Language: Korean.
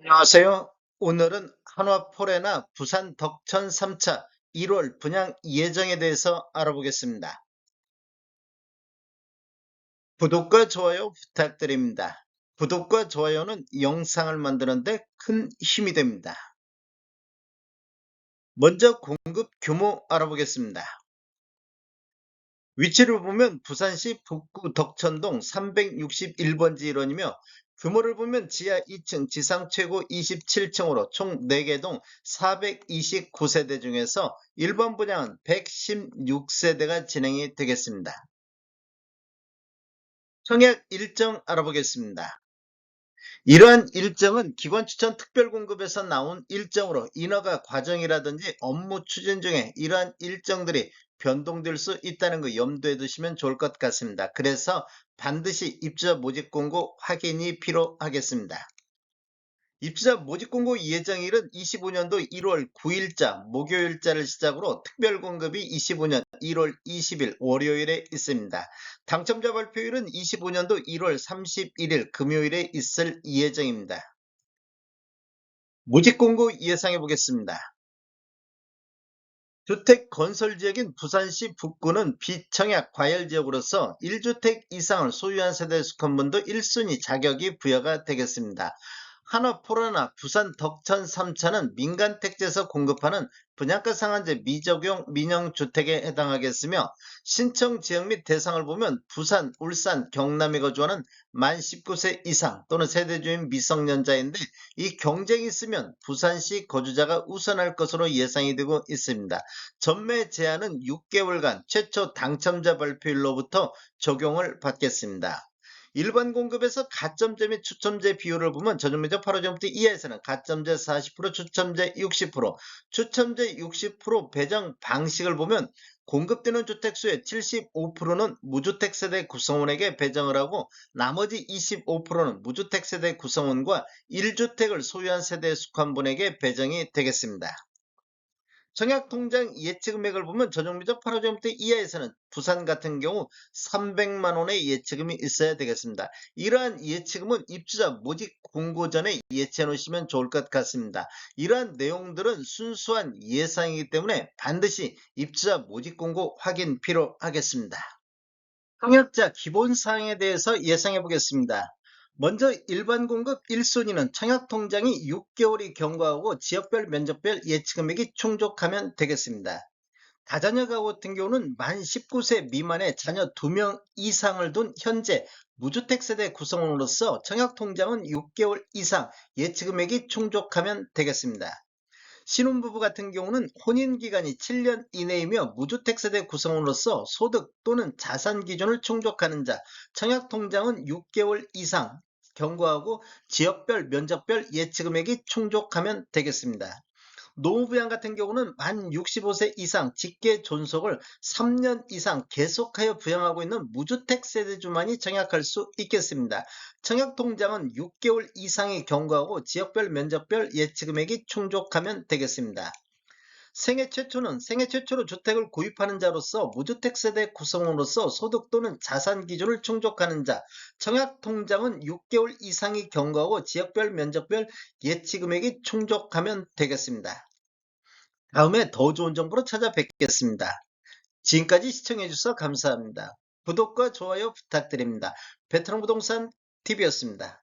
안녕하세요. 오늘은 한화포레나 부산 덕천 3차 1월 분양 예정에 대해서 알아보겠습니다. 구독과 좋아요 부탁드립니다. 구독과 좋아요는 영상을 만드는데 큰 힘이 됩니다. 먼저 공급 규모 알아보겠습니다. 위치를 보면 부산시 북구 덕천동 361번지 일원이며 규모를 보면 지하 2층, 지상 최고 27층으로 총 4개 동 429세대 중에서 일반 분양은 116세대가 진행이 되겠습니다. 청약 일정 알아보겠습니다. 이러한 일정은 기관 추천 특별 공급에서 나온 일정으로 인허가 과정이라든지 업무 추진 중에 이러한 일정들이 변동될 수 있다는 거 염두에 두시면 좋을 것 같습니다. 그래서 반드시 입주자 모집 공고 확인이 필요하겠습니다. 입주자 모집 공고 예정일은 25년도 1월 9일자 목요일자를 시작으로 특별 공급이 25년 1월 20일 월요일에 있습니다. 당첨자 발표일은 25년도 1월 31일 금요일에 있을 예정입니다. 모집 공고 예상해 보겠습니다. 주택 건설 지역인 부산시 북구는 비청약 과열 지역으로서 1주택 이상을 소유한 세대에 속한 분도 1순위 자격이 부여가 되겠습니다. 한화포로나 부산 덕천 3차는 민간 택지에서 공급하는 분양가 상한제 미적용 민영주택에 해당하겠으며 신청 지역 및 대상을 보면 부산, 울산, 경남에 거주하는 만 19세 이상 또는 세대주인 미성년자인데 이 경쟁이 있으면 부산시 거주자가 우선할 것으로 예상이 되고 있습니다. 전매 제한은 6개월간 최초 당첨자 발표일로부터 적용을 받겠습니다. 일반 공급에서 가점제 및 추첨제 비율을 보면 전용면적 8호점부터 이하에서는 가점제 40%, 추첨제 60%, 추첨제 60% 배정 방식을 보면 공급되는 주택수의 75%는 무주택 세대 구성원에게 배정을 하고 나머지 25%는 무주택 세대 구성원과 1주택을 소유한 세대에 속한 분에게 배정이 되겠습니다. 청약통장 예치금액을 보면 전용미적 8호점대 이하에서는 부산 같은 경우 300만 원의 예치금이 있어야 되겠습니다. 이러한 예치금은 입주자 모집 공고 전에 예치해 놓으시면 좋을 것 같습니다. 이러한 내용들은 순수한 예상이기 때문에 반드시 입주자 모집 공고 확인 필요하겠습니다. 청약자 기본 사항에 대해서 예상해 보겠습니다. 먼저 일반 공급 1순위는 청약통장이 6개월이 경과하고 지역별 면적별 예치금액이 충족하면 되겠습니다. 다자녀 가구 같은 경우는 만 19세 미만의 자녀 2명 이상을 둔 현재 무주택 세대 구성원으로서 청약통장은 6개월 이상 예치금액이 충족하면 되겠습니다. 신혼부부 같은 경우는 혼인기간이 7년 이내이며 무주택 세대 구성원으로서 소득 또는 자산 기준을 충족하는 자, 청약통장은 6개월 이상 경고하고 지역별 면적별 예치금액이 충족하면 되겠습니다. 노무부양 같은 경우는 만 65세 이상 직계 존속을 3년 이상 계속하여 부양하고 있는 무주택 세대주만이 청약할 수 있겠습니다. 청약통장은 6개월 이상의 경고하고 지역별 면적별 예치금액이 충족하면 되겠습니다. 생애 최초는 생애 최초로 주택을 구입하는 자로서 무주택 세대 구성원으로서 소득 또는 자산 기준을 충족하는 자, 청약 통장은 6개월 이상이 경과하고 지역별 면적별 예치 금액이 충족하면 되겠습니다. 다음에 더 좋은 정보로 찾아뵙겠습니다. 지금까지 시청해주셔서 감사합니다. 구독과 좋아요 부탁드립니다. 베트남 부동산 TV였습니다.